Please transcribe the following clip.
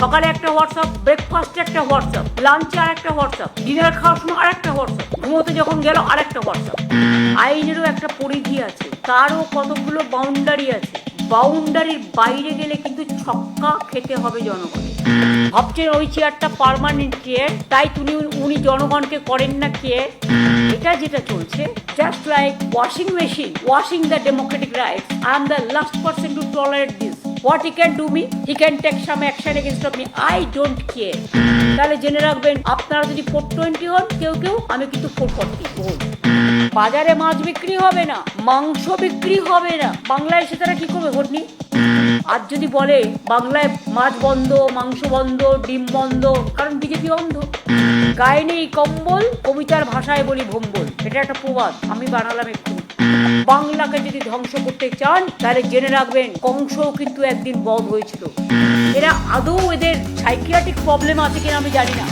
সকালে একটা হোয়াটসঅ্যাপ ব্রেকফাস্টে একটা হোয়াটসঅ্যাপ লাঞ্চে আর একটা হোয়াটসঅ্যাপ ডিনার খাওয়ার সময় আর একটা হোয়াটসঅ্যাপ, ঘুমোতে যখন গেল আর একটা হোয়াটসঅ্যাপ। আইনেরও একটা পরিধি আছে, তারও কতগুলো বাউন্ডারি আছে। বাউন্ডারির বাইরে গেলে কিন্তু ছক্কা খেতে হবে জনগণের। ভাবছেন ওই চেয়ারটা পার্মানেন্ট চেয়ার তাই তুমি উনি জনগণকে করেন না কে এটা যেটা চলছে just like washing machine washing the democratic rights I am the last person to tolerate this what he can do me he can take some action against me I don't care তাহলে জেনে রাখবেন, আপনারা যদি four twenty হন, কেউ কেউ, আমি কিন্তু ফোর ফর্টি হই। বাজারে মাছ বিক্রি হবে না, মাংস বিক্রি হবে না। বাংলায় এসে তারা কি করবে হটনি আর যদি বলে, বাংলায় মাছ বন্ধ, মাংস বন্ধ, ডিম বন্ধ, কারণ বিজেপি অন্ধ? গায়ে নেই কম্বল, কবিতার ভাষায় বলি ভম্বল। এটা একটা প্রবাদ, আমি বানালাম একটু। বাংলাকে যদি ধ্বংস করতে চান, তাহলে জেনে রাখবেন কংস কিন্তু একদিন বধ হয়েছিল। এরা আদৌ এদের সাইকিয়াটিক প্রবলেম আছে কিনা আমি জানি না।